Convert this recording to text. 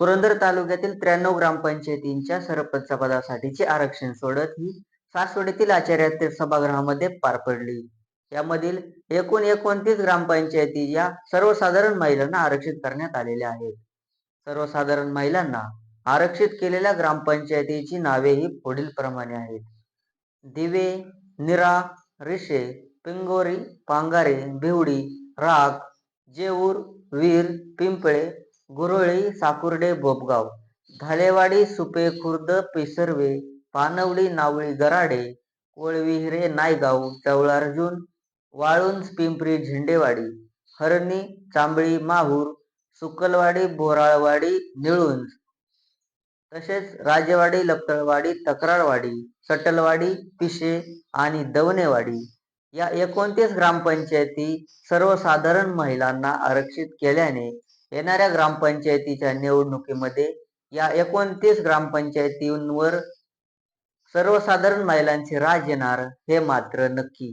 पुरंदर तालुक्यातील त्र्याण्णव ग्रामपंचायतींच्या सरपंच पदासाठीचे आरक्षण सोडत ही सासवडीतील आचार्यातील सभागृहामध्ये पार पडली. यामधील एकूण एकोणतीस ग्रामपंचायती या सर्वसाधारण महिलांना आरक्षित करण्यात आलेल्या आहेत. सर्वसाधारण महिलांना आरक्षित केलेल्या ग्रामपंचायतीची नावे ही पुढील प्रमाणे आहेत. दिवे निरा रिशे पिंगोरी पांगारे भिवडी राग जेऊर वीर पिंपळे गुरुळी साकुर्डे बोपगाव धालेवाडी सुपे खुर्द पेसर्वे पानवडी नावळी गराडे कोळविहिरे नायगाव चवळार्जुन वाळुंज पिंपरी झेंडेवाडी हरणी चांबळी माहूर सुकलवाडी बोराळवाडी निळुंज. तसेच राजेवाडी लपतळवाडी तक्रारवाडी सटलवाडी पिशे आणि दवनेवाडी या एकोणतीस ग्रामपंचायती सर्वसाधारण महिलांना आरक्षित केल्याने येणाऱ्या ग्रामपंचायतीच्या निवडणुकीमध्ये या एकोणतीस ग्रामपंचायतींवर सर्वसाधारण महिलांचे राज येणार हे मात्र नक्की.